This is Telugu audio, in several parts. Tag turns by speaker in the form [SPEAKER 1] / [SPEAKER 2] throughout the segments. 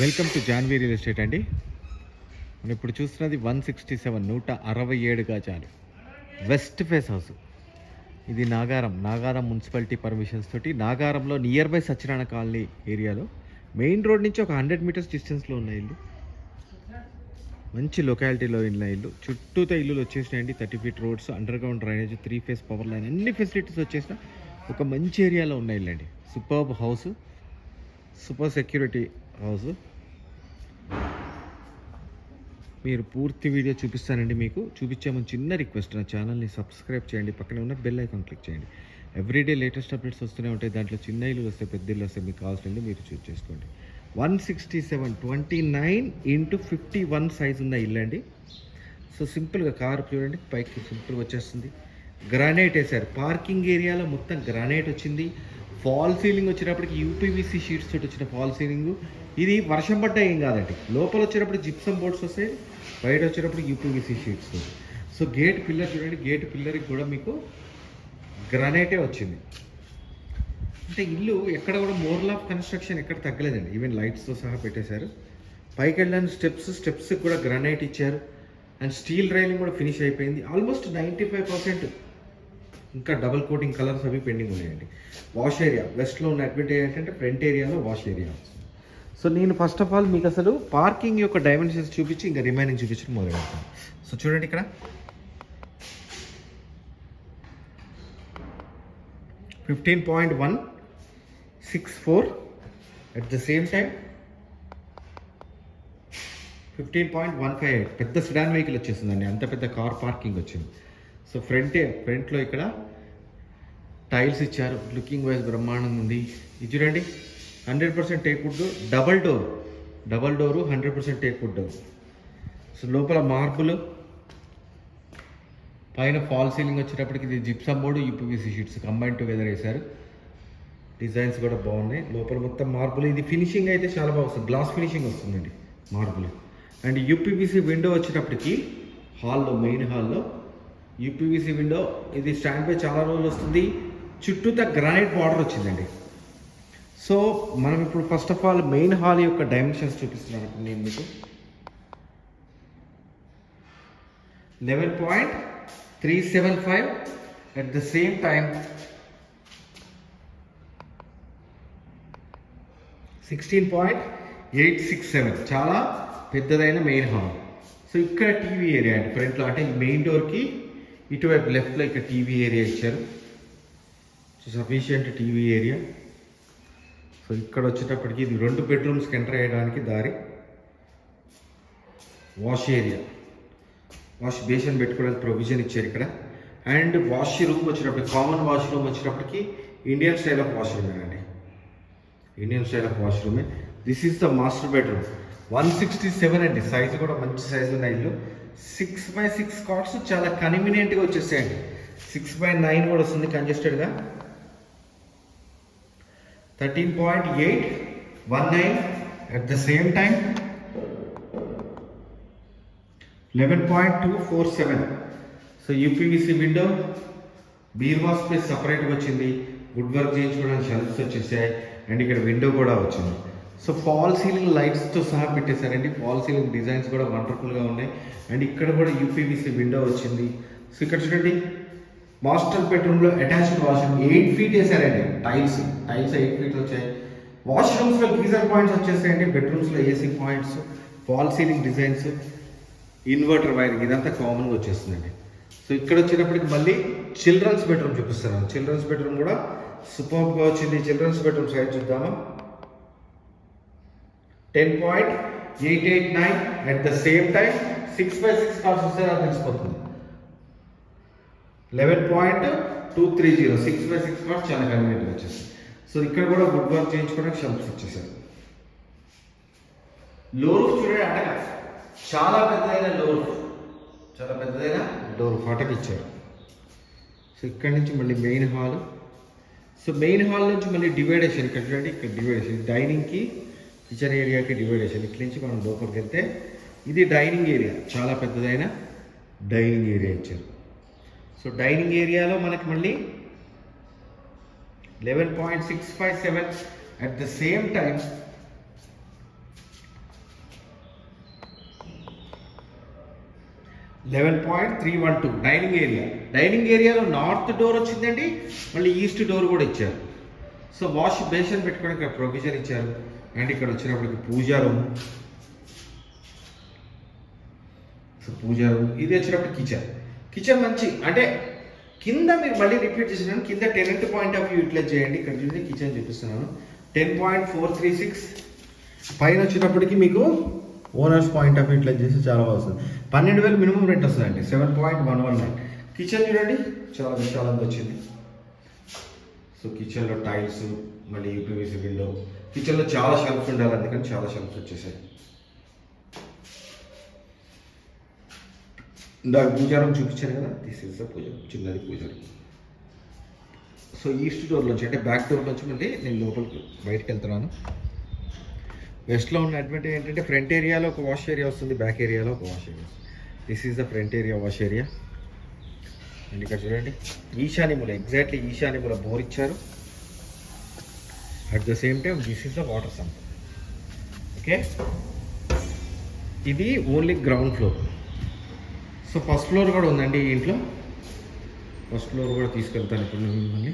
[SPEAKER 1] Welcome to Janvi real estate అండి. మనం ఇప్పుడు చూస్తున్నది వన్ సిక్స్టీ సెవెన్ నూట అరవై ఏడు గజాలు వెస్ట్ ఫేస్ హౌస్. ఇది నాగారం నాగారం మున్సిపాలిటీ పర్మిషన్స్ తోటి నాగారంలో నియర్ బై సత్యనారాయణ కాలనీ ఏరియాలో మెయిన్ రోడ్ నుంచి ఒక హండ్రెడ్ మీటర్స్ డిస్టెన్స్లో ఉన్న ఇల్లు. మంచి లొకాలిటీలో ఉన్న ఇల్లు. చుట్టూతో ఇల్లులు వచ్చేసినాయండి thirty feet roads underground drainage three phase power line అన్ని ఫెసిలిటీస్ వచ్చేసిన ఒక మంచి ఏరియాలో ఉన్న ఇల్లు అండి superb house super security house. మీరు పూర్తి వీడియో చూపిస్తానండి మీకు. చూపించే ముందు చిన్న రిక్వెస్ట్ నా ఛానల్ని సబ్స్క్రైబ్ చేయండి. పక్కన ఉన్న బెల్ ఐకాన్ క్లిక్ చేయండి. ఎవ్రీడే లేటెస్ట్ అప్డేట్స్ వస్తూనే ఉంటాయి. దాంట్లో చిన్న ఇల్లు వస్తే పెద్ద ఇల్లు వస్తే మీకు కావాల్సింది మీరు చూస్ చేసుకోండి. One sixty seven twenty nine into fifty one size ఉన్న ఇల్లు అండి. సో సింపుల్గా కారు చూడండి. పైకి సింపుల్గా వచ్చేస్తుంది. గ్రానైట్ వేసారు పార్కింగ్ ఏరియాలో మొత్తం గ్రానైట్ వచ్చింది. ఫాల్ సీలింగ్ వచ్చినప్పటికి యూపీవీసీ షీట్స్ తోటి వచ్చిన ఫాల్ సీలింగ్. ఇది వర్షం పడ్డ ఏం కాదండి. లోపల వచ్చేటప్పుడు జిప్సమ్ బోర్డ్స్ వస్తాయి బయట వచ్చేటప్పుడు UPVC sheets so gate pillar చూడండి గేట్ పిల్లర్కి కూడా మీకు గ్రనైటే వచ్చింది. అంటే ఇల్లు ఎక్కడ కూడా మోర్ల్ ఆఫ్ కన్స్ట్రక్షన్ ఎక్కడ తగ్గలేదండి. ఈవెన్ లైట్స్తో సహా పెట్టేశారు. పైకి వెళ్ళడానికి స్టెప్స్ స్టెప్స్కి కూడా గ్రనైట్ ఇచ్చారు. అండ్ స్టీల్ రైలింగ్ కూడా ఫినిష్ అయిపోయింది. ఆల్మోస్ట్ నైంటీ ఫైవ్ పర్సెంట్ ఇంకా డబుల్ కోటింగ్ కలర్స్ అవి పెండింగ్ ఉన్నాయండి. వాష్ ఏరియా వెస్ట్లో ఉన్న అడ్వాంటేజ్ ఏంటంటే ఫ్రంట్ ఏరియాలో వాష్ ఏరియా సో నేను ఫస్ట్ ఆఫ్ ఆల్ మీకు అసలు పార్కింగ్ యొక్క డైమెన్షన్స్ చూపించి ఇంకా రిమైనింగ్ చూపించడం మొదలు పెడతాను. సో చూడండి ఇక్కడ. Fifteen point one six four at the same time fifteen point one five eight పెద్ద సిడాన్ వెహికల్ వచ్చేసిందండి. అంత పెద్ద కార్ పార్కింగ్ వచ్చింది. సో ఫ్రంటే ఫ్రంట్లో ఇక్కడ టైల్స్ ఇచ్చారు. లుకింగ్ వైజ్ బ్రహ్మాండంగా ఉంది. ఇది చూడండి. Hundred percent teakwood double door. Double door hundred percent teakwood door so లోపల మార్పులు పైన ఫాల్ సీలింగ్ వచ్చేటప్పటికి ఇది gypsum board UPVC sheets combine together వేశారు. డిజైన్స్ కూడా బాగున్నాయి. లోపల మొత్తం మార్బుల్. ఇది ఫినిషింగ్ అయితే చాలా బాగా వస్తుంది. గ్లాస్ ఫినిషింగ్ వస్తుందండి మార్బుల్. అండ్ యూపీవీసీ విండో వచ్చేటప్పటికి హాల్లో మెయిన్ హాల్లో యూపీవీసీ విండో. ఇది స్టాండ్ పై చాలా రోజులు వస్తుంది. చుట్టూతా గ్రానైట్ బార్డర్ వచ్చిందండి. సో మనం ఇప్పుడు first of all main hall యొక్క డైమెన్షన్స్ చూపిస్తున్నాను ఇప్పుడు నేను మీకు. Eleven point three seven five at the same time sixteen point eight six seven చాలా పెద్దదైన మెయిన్ హాల్ సో ఇక్కడ టీవీ ఏరియా అండి. ఫ్రంట్లో అంటే మెయిన్ డోర్కి ఇటువైపు లెఫ్ట్లో ఇక్కడ టీవీ ఏరియా ఇచ్చారు. So sufficient TV area so ఇక్కడ వచ్చేటప్పటికి ఇది రెండు బెడ్రూమ్స్కి ఎంటర్ అయ్యడానికి దారి. వాష్ ఏరియా వాష్ బేసిన్ పెట్టుకోవడానికి ప్రొవిజన్ ఇచ్చారు ఇక్కడ. అండ్ వాష్ రూమ్ వచ్చినప్పుడు కామన్ వాష్ రూమ్ వచ్చినప్పటికి ఇండియన్ స్టైల్ ఆఫ్ వాష్ రూమే అండి. ఇండియన్ స్టైల్ ఆఫ్ వాష్ రూమే this is the master bedroom one sixty seven అండి. సైజు కూడా మంచి సైజు ఉన్న ఇల్లు. సిక్స్ బై సిక్స్ కార్డ్స్ చాలా కన్వీనియంట్గా వచ్చేసాయండి సిక్స్ బై నైన్ కూడా వస్తుంది కంజెస్టెడ్గా thirteen point eight one nine at the same time eleven point two four seven so UPVC window బీర్వా space సపరేట్గా వచ్చింది. వుడ్ వర్క్ చేయించుకోవడానికి షెల్ఫ్స్ వచ్చేసాయి. అండ్ ఇక్కడ విండో కూడా వచ్చింది. సో ఫాల్ సీలింగ్ లైట్స్తో సహా పెట్టేశారండి. ఫాల్ సీలింగ్ డిజైన్స్ కూడా వండర్ఫుల్గా ఉన్నాయి. అండ్ ఇక్కడ కూడా యూపీవీసీ విండో వచ్చింది. సో ఇక్కడ చూడండి. మాస్టర్ బెడ్రూమ్లో అటాచ్డ్ వాష్రూమ్ ఎయిట్ ఫీట్ వేసారండి. టైల్స్ టైల్స్ ఎయిట్ ఫీట్ వచ్చాయి. వాష్రూమ్స్లో గీజర్ పాయింట్స్ వచ్చేసాయండి బెడ్రూమ్స్లో AC points fall ceiling designs inverter wiring ఇదంతా కామన్గా వచ్చేస్తుందండి. సో ఇక్కడ వచ్చినప్పటికి మళ్ళీ చిల్డ్రన్స్ బెడ్రూమ్ చూపిస్తున్నాను. చిల్డ్రన్స్ బెడ్రూమ్ కూడా సూపర్గా వచ్చింది చిల్డ్రన్స్ బెడ్రూమ్ సైజ్ చూద్దామా? Ten point eight eight nine at the same time six by six cars వస్తే నాకు తెలిసిపోతుంది. Eleven point two three zero six by six cars చాలా కన్వీనియంట్గా వచ్చేసి సో ఇక్కడ కూడా వుడ్ వర్క్ చేయించుకోవడానికి షెల్ఫ్స్ వచ్చేసారు. లోరు చూడండి అటక చాలా పెద్దదైన లోరు చాలా పెద్దదైన డోర్ ఫటక్ ఇచ్చారు. సో ఇక్కడ నుంచి మళ్ళీ main hall so main hall నుంచి మళ్ళీ డివైడేషన్ ఇక్కడ చూడండి ఇక్కడ డివైడేషన్ డైనింగ్కి కిచెన్ ఏరియాకి డివైడేషన్ ఇక్కడి నుంచి మనం లోపలికి వెళ్తే ఇది డైనింగ్ ఏరియా చాలా పెద్దదైన డైనింగ్ ఏరియా ఇచ్చారు. సో డైనింగ్ ఏరియాలో మనకి మళ్ళీ eleven point six five seven at the same time eleven point three one two dining area dining ఏరియాలో నార్త్ డోర్ వచ్చిందండి మళ్ళీ ఈస్ట్ డోర్ కూడా ఇచ్చారు. సో వాష్ బేసిన్ పెట్టుకోవడానికి ప్రొవిజన్ ఇచ్చారు. అండ్ ఇక్కడ వచ్చినప్పటికి puja room so puja room ఇది వచ్చినప్పుడు కిచెన్ కిచెన్ మంచి అంటే కింద మీరు మళ్ళీ రిపీట్ చేసినాను కింద tenant point of view utilize చేయండి ఇక్కడ చూడండి కిచెన్ చూపిస్తున్నాను. Ten point four three six పైన వచ్చేటప్పటికి మీకు owners point of view utilize చేస్తే చాలా బాగా వస్తుంది. పన్నెండు వేలు మినిమం రెంట్ వస్తుందండి seven point one one nine kitchen చూడండి చాలా విశాలంగా వచ్చింది. సో కిచెన్లో టైల్స్ మళ్ళీ యూపీవీసీ విండో కిచెన్లో చాలా షెల్ఫ్స్ ఉండాలి అందుకని చాలా షెల్ఫ్స్ వచ్చేసాయి. ఇందాక పూజారం చూపించాను కదా దిస్ ఇస్ ద పూజ చిన్నది పూజారం సో ఈస్ట్ డోర్ నుంచి అంటే బ్యాక్ డోర్ నుంచి మళ్ళీ నేను లోపలికి బయటకు వెళ్తున్నాను. వెస్ట్లో ఉన్న అడ్వాంటేజ్ ఏంటంటే ఫ్రంట్ ఏరియాలో ఒక వాష్ ఏరియా వస్తుంది బ్యాక్ ఏరియాలో ఒక wash area this is the front area wash area and ఇక్కడ చూడండి ఈశాన్యముల ఎగ్జాక్ట్లీ ఈశాన్యముల బోర్ ఇచ్చారు. At the same time this is the water sump okay ఇది only ground floor so first floor కూడా ఉందండి ఇంట్లో. ఫస్ట్ ఫ్లోర్ కూడా తీసుకెళ్తాను ఇప్పుడు మిమ్మల్ని.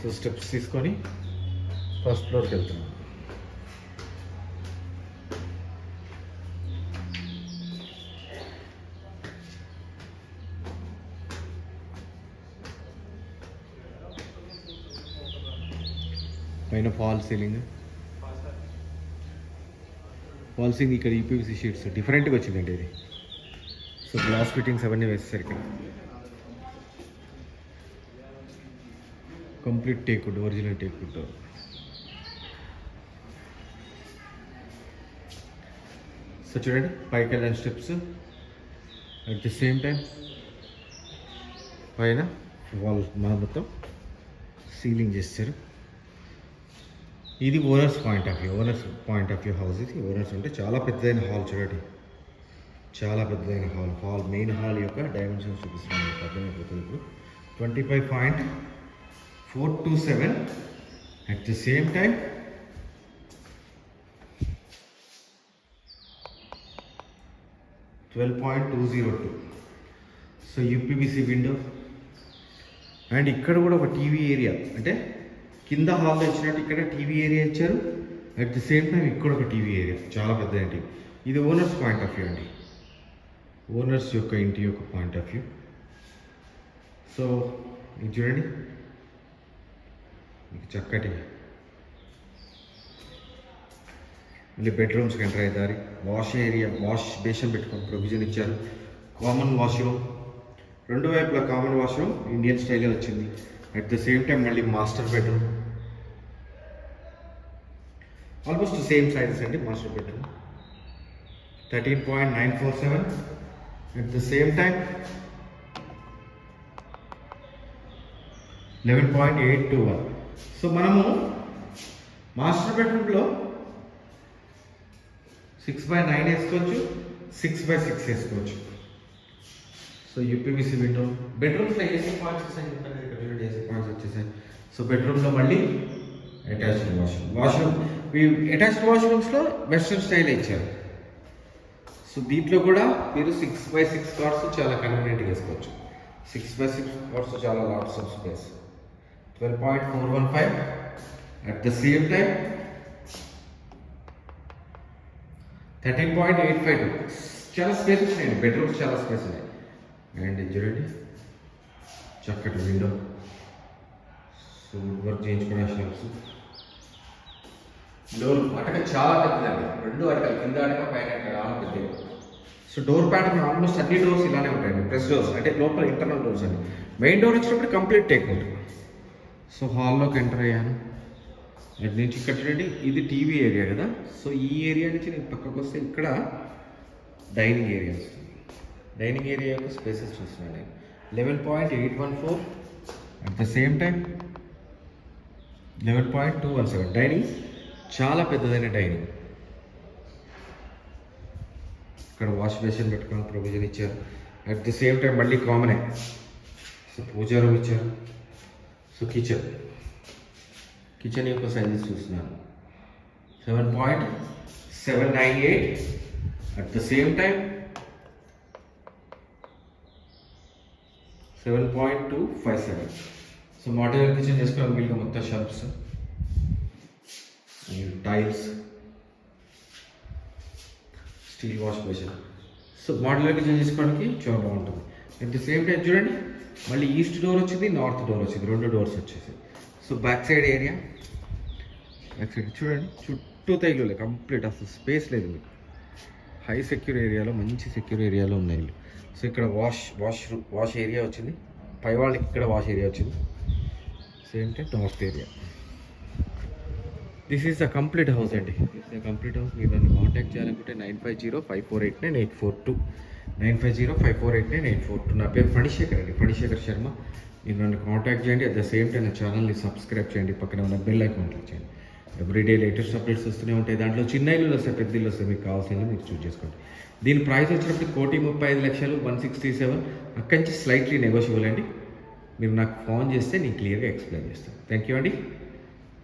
[SPEAKER 1] సో స్టెప్స్ తీసుకొని ఫస్ట్ ఫ్లోర్కి వెళ్తున్నాను. పైన ఫాల్ సీలింగ్. ఫాల్ సీలింగ్ ఇక్కడ ఈపీవీసీ షీట్స్ డిఫరెంట్గా వచ్చిందండి ఇది. సో గ్లాస్ ఫిట్టింగ్స్ అవన్నీ వేస్తారు ఇక్కడ. Complete teakwood original teakwood so చూడండి పైకి వెళ్ళిన steps at the same time పైన వాల్ మన మొత్తం సీలింగ్ చేస్తారు. ఇది owners point of view. Owners point of view house ఇది ఓనర్స్ అంటే చాలా పెద్దదైన హాల్ చూడండి. చాలా పెద్దదైన హాల్. హాల్ మెయిన్ హాల్ యొక్క డైమెన్షన్స్ చూపిస్తున్నాను. అర్థమైపోతుంది ఇప్పుడు. Twenty five point four two seven at the same time twelve point two zero two. So UPVC window. And ఇక్కడ కూడా ఒక టీవీ ఏరియా. అంటే కింద హాల్లో ఇచ్చినట్టు ఇక్కడ టీవీ ఏరియా ఇచ్చారు. అట్ ది సేమ్ టైం ఇక్కడ ఒక టీవీ ఏరియా. చాలా పెద్ద టీవీ ఇది ఓనర్స్ పాయింట్ ఆఫ్ వ్యూ అండి. ఓనర్స్ యొక్క ఇంటి యొక్క పాయింట్ ఆఫ్ వ్యూ. సో ఇది చూడండి. మీకు చక్కటి మళ్ళీ బెడ్రూమ్స్కి ఎంటర్ అయ్యే దారి. వాష్ ఏరియా వాష్ బేషన్ పెట్టుకుని ప్రొవిజన్ ఇచ్చారు. కామన్ వాష్రూమ్ రెండు వైపులా కామన్ వాష్రూమ్ ఇండియన్ స్టైలే వచ్చింది. అట్ ద సేమ్ టైం మళ్ళీ master bedroom almost same sizes అండి master bedroom thirteen point nine four seven at the same time eleven point eight two one so మనము మాస్టర్ బెడ్రూమ్లో సిక్స్ బై నైన్ వేసుకోవచ్చు సిక్స్ బై సిక్స్ వేసుకోవచ్చు. సో యూపీవీసీ విండో బెడ్రూమ్స్లో ఏసీ పాయింట్స్ వస్తాయి ఏసీ పాయింట్స్ వచ్చేసాయి. సో బెడ్రూమ్లో మళ్ళీ అటాచ్డ్ వాష్రూమ్ వాష్రూమ్ అటాచ్డ్ వాష్రూమ్స్లో వెస్ట్రన్ స్టైల్ ఇచ్చారు. సో దీంట్లో కూడా మీరు సిక్స్ బై సిక్స్ కార్డ్స్ చాలా కన్వీనియంట్గా వేసుకోవచ్చు. సిక్స్ బై సిక్స్ కార్డ్స్ చాలా lots of space twelve point four one five at the same time thirteen point eight five two చాలా స్పేస్ ఉన్నాయండి బెడ్రూమ్స్ చాలా స్పేస్ ఉన్నాయి. అండ్ చూడండి. చక్కటి విండో సో వర్క్ చేయించుకునే షాప్స్ డోర్ అటక చాలా పెద్దదండి. రెండు అటకల కింద అటక పైన అటక సో డోర్ ప్యాటర్న్ ఆల్మోస్ట్ అన్ని డోర్స్ ఇలానే ఉంటాయండి. ప్రెస్ డోర్స్ అంటే లోపల ఇంటర్నల్ డోర్స్ అండి. మెయిన్ డోర్ వచ్చినప్పుడు కంప్లీట్ టేక్ ఉంటుంది సో హాల్లోకి ఎంటర్ అయ్యాను. అటు నుంచి ఇక్కడ చూడండి ఇది టీవీ ఏరియా కదా. సో ఈ ఏరియా నుంచి నేను పక్కకు వస్తే ఇక్కడ డైనింగ్ ఏరియా వస్తుంది. డైనింగ్ ఏరియా యొక్క స్పేసెస్ చూస్తున్నాను నేను. Eleven point eight one four at the same time eleven point two one seven. Dining చాలా పెద్దదైన డైనింగ్. ఇక్కడ వాష్ బేసిన్ పెట్టుకుని ప్రొవిజన్ ఇచ్చారు. అట్ ది సేమ్ టైం మళ్ళీ కామనే సో పూజా రూమ్ ఇచ్చారు. సో కిచెన్ కిచెన్ యొక్క సైజెస్ చూస్తున్నాను. Seven point seven nine eight at the same time seven point two five seven so model kitchen చేసుకుని వీళ్ళకి మొత్తం shops tiles steel wash basin so మోడల్కి change చేసుకోవడానికి చాలా బాగుంటుంది అట్ ది సేమ్ టైం చూడండి మళ్ళీ ఈస్ట్ డోర్ వచ్చింది నార్త్ డోర్ వచ్చింది రెండు డోర్స్ వచ్చేసి so back side area back side చూడండి చుట్టూ తైలు కంప్లీట్ అసలు స్పేస్ లేదు మీకు. హై సెక్యూర్ ఏరియాలో మంచి సెక్యూర్ ఏరియాలో ఉన్నాయి ఇల్లు. సో ఇక్కడ వాష్ వాష్ వాష్ ఏరియా వచ్చింది. పై వాళ్ళకి ఇక్కడ వాష్ ఏరియా వచ్చింది. Same time north area this is the complete house అండి దిస్ ద కంప్లీట్ హౌస్ మీరు నన్ను కాంటాక్ట్ చేయాలనుకుంటే nine five zero five four eight nine eight four two nine five zero five four eight nine eight four two నా పేరు ఫణిశేఖర్ అండి. ఫణిశేఖర్ శర్మ. మీరు నన్ను కాంటాక్ట్ చేయండి. అట్ ద సేమ్ టైం నా ఛానల్ని సబ్స్క్రైబ్ చేయండి. పక్కన ఉన్న బెల్ ఐకాన్ క్లిక్ చేయండి. ఎవ్రీడే లేటెస్ట్ అప్డేట్స్ వస్తూనే ఉంటాయి. దాంట్లో చిన్న ఇల్లు వస్తాయి పెద్ద ఇల్లు వస్తాయి. మీకు కావాల్సిన మీరు చూస్ చేసుకోండి. దీని ప్రైస్ వచ్చినప్పుడు కోటి ముప్పై ఐదు లక్షలు వన్ సిక్స్టీ సెవెన్ అక్కడి నుంచి స్లైట్లీ నెగోషియబుల్ అండి. మీరు నాకు ఫోన్ చేస్తే నేను క్లియర్గా ఎక్స్ప్లెయిన్ చేస్తాను. థ్యాంక్ యూ అండి